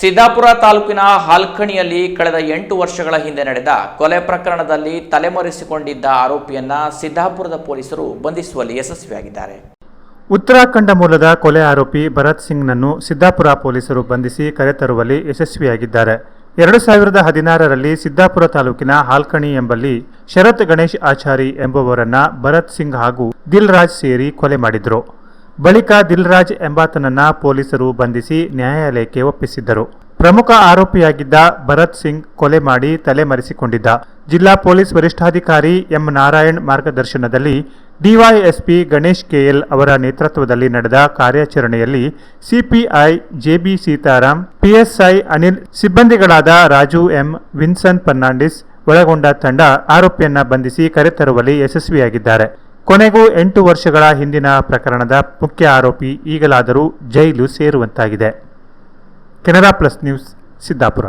ಸಿದ್ದಾಪುರ ತಾಲೂಕಿನ ಹಾಲ್ಕಣಿಯಲ್ಲಿ ಕಳೆದ ಎಂಟು ವರ್ಷಗಳ ಹಿಂದೆ ನಡೆದ ಕೊಲೆ ಪ್ರಕರಣದಲ್ಲಿ ತಲೆಮರೆಸಿಕೊಂಡಿದ್ದ ಆರೋಪಿಯನ್ನ ಸಿದ್ದಾಪುರದ ಪೊಲೀಸರು ಬಂಧಿಸುವಲ್ಲಿ ಯಶಸ್ವಿಯಾಗಿದ್ದಾರೆ. ಉತ್ತರಾಖಂಡ ಮೂಲದ ಕೊಲೆ ಆರೋಪಿ ಭರತ್ ಸಿಂಗ್ನನ್ನು ಸಿದ್ದಾಪುರ ಪೊಲೀಸರು ಬಂಧಿಸಿ ಕರೆತರುವಲ್ಲಿ ಯಶಸ್ವಿಯಾಗಿದ್ದಾರೆ. ಎರಡು ಸಾವಿರದ ಹದಿನಾರರಲ್ಲಿ ಸಿದ್ದಾಪುರ ತಾಲೂಕಿನ ಹಾಲ್ಕಣಿ ಎಂಬಲ್ಲಿ ಶರತ್ ಗಣೇಶ್ ಆಚಾರಿ ಎಂಬುವರನ್ನ ಭರತ್ ಸಿಂಗ್ ಹಾಗೂ ದಿಲ್ ರಾಜ್ ಸೇರಿ ಕೊಲೆ ಮಾಡಿದ್ರು. ಬಳಿಕ ದಿಲ್ರಾಜ್ ಎಂಬಾತನನ್ನ ಪೊಲೀಸರು ಬಂಧಿಸಿ ನ್ಯಾಯಾಲಯಕ್ಕೆ ಒಪ್ಪಿಸಿದ್ದರು. ಪ್ರಮುಖ ಆರೋಪಿಯಾಗಿದ್ದ ಭರತ್ ಸಿಂಗ್ ಕೊಲೆ ಮಾಡಿ ತಲೆಮರೆಸಿಕೊಂಡಿದ್ದ. ಜಿಲ್ಲಾ ಪೊಲೀಸ್ ವರಿಷ್ಠಾಧಿಕಾರಿ ಎಂ ನಾರಾಯಣ್ ಮಾರ್ಗದರ್ಶನದಲ್ಲಿ ಡಿವೈಎಸ್ಪಿ ಗಣೇಶ್ ಕೆಎಲ್ ಅವರ ನೇತೃತ್ವದಲ್ಲಿ ನಡೆದ ಕಾರ್ಯಾಚರಣೆಯಲ್ಲಿ CPI JB Seetharam PSI Anil, ಸಿಬ್ಬಂದಿಗಳಾದ Raju M Vinson Fernandes, ಒಳಗೊಂಡ ತಂಡ ಆರೋಪಿಯನ್ನ ಬಂಧಿಸಿ ಕರೆತರುವಲ್ಲಿ ಯಶಸ್ವಿಯಾಗಿದ್ದಾರೆ. ಕೊನೆಗೂ ಎಂಟು ವರ್ಷಗಳ ಹಿಂದಿನ ಪ್ರಕರಣದ ಮುಖ್ಯ ಆರೋಪಿ ಈಗಲಾದರೂ jail ಸೇರುವಂತಾಗಿದೆ. Canara plus news Siddapura.